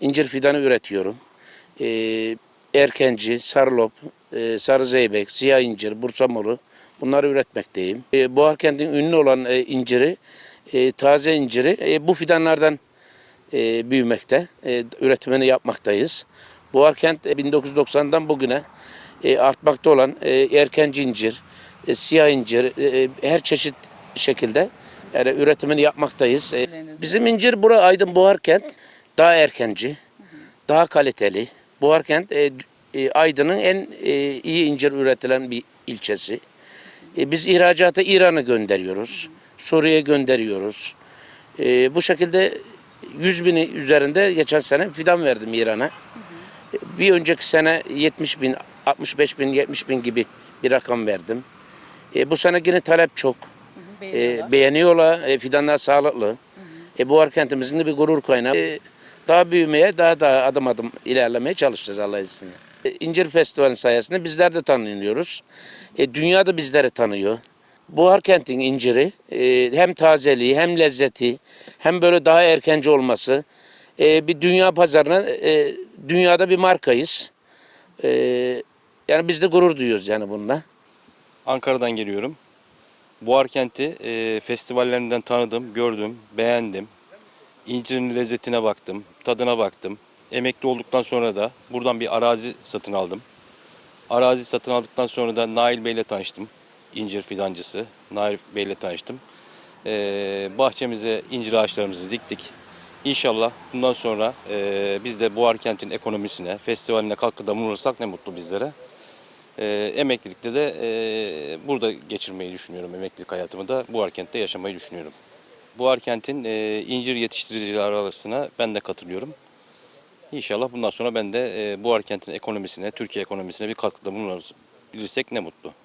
incir fidanı üretiyorum. E, erkenci, sarılop, e, sarı zeybek, siyah incir, bursa moru bunları üretmekteyim. E, Buharkent'in ünlü olan e, inciri, e, taze inciri e, bu fidanlardan e, büyümekte. E, üretimini yapmaktayız. Buharkent e, 1990'dan bugüne e, artmakta olan e, erkenci incir, e, siyah incir, e, her çeşit şekilde yani üretimini yapmaktayız. E, bizim incir bura Aydın Buharkent daha erkenci, daha kaliteli. Buharkent e, e, Aydın'ın en e, iyi incir üretilen bir ilçesi. E, biz ihracata İran'a gönderiyoruz. Suriye'ye gönderiyoruz. E, bu şekilde 100 bini üzerinde geçen sene fidan verdim İran'a. E, Bir önceki sene 70 bin, 65 bin, 70 bin gibi bir rakam verdim. E, bu sene yine talep çok. E, beğeniyorlar, e, fidanlar sağlıklı. E, bu kentimizin de bir gurur kaynağı. E, daha büyümeye, daha daha adım adım ilerlemeye çalışacağız Allah izniyle. E, İncir Festivali sayesinde bizler de tanınıyoruz. E, dünya da bizleri tanıyor. Buhar kentin inciri e, hem tazeliği hem lezzeti hem böyle daha erkenci olması e, bir dünya pazarına e, dünyada bir markayız. E, yani biz de gurur duyuyoruz yani bununla. Ankara'dan geliyorum. Buhar kenti e, festivallerinden tanıdım, gördüm, beğendim. İncirin lezzetine baktım, tadına baktım. Emekli olduktan sonra da buradan bir arazi satın aldım. Arazi satın aldıktan sonra da Nail Bey'le tanıştım. İncir fidancısı. Nail Bey'le tanıştım. E, bahçemize incir ağaçlarımızı diktik. İnşallah bundan sonra e, biz de Buhar kentin ekonomisine, festivaline katkıda bulunursak ne mutlu bizlere. Ee, emeklilikte de e, burada geçirmeyi düşünüyorum. Emeklilik hayatımı da Buharkent'te yaşamayı düşünüyorum. Buharkent'in e, incir yetiştiricileri arasına ben de katılıyorum. İnşallah bundan sonra ben de e, Buharkent'in ekonomisine, Türkiye ekonomisine bir katkıda bulunabilirsek ne mutlu.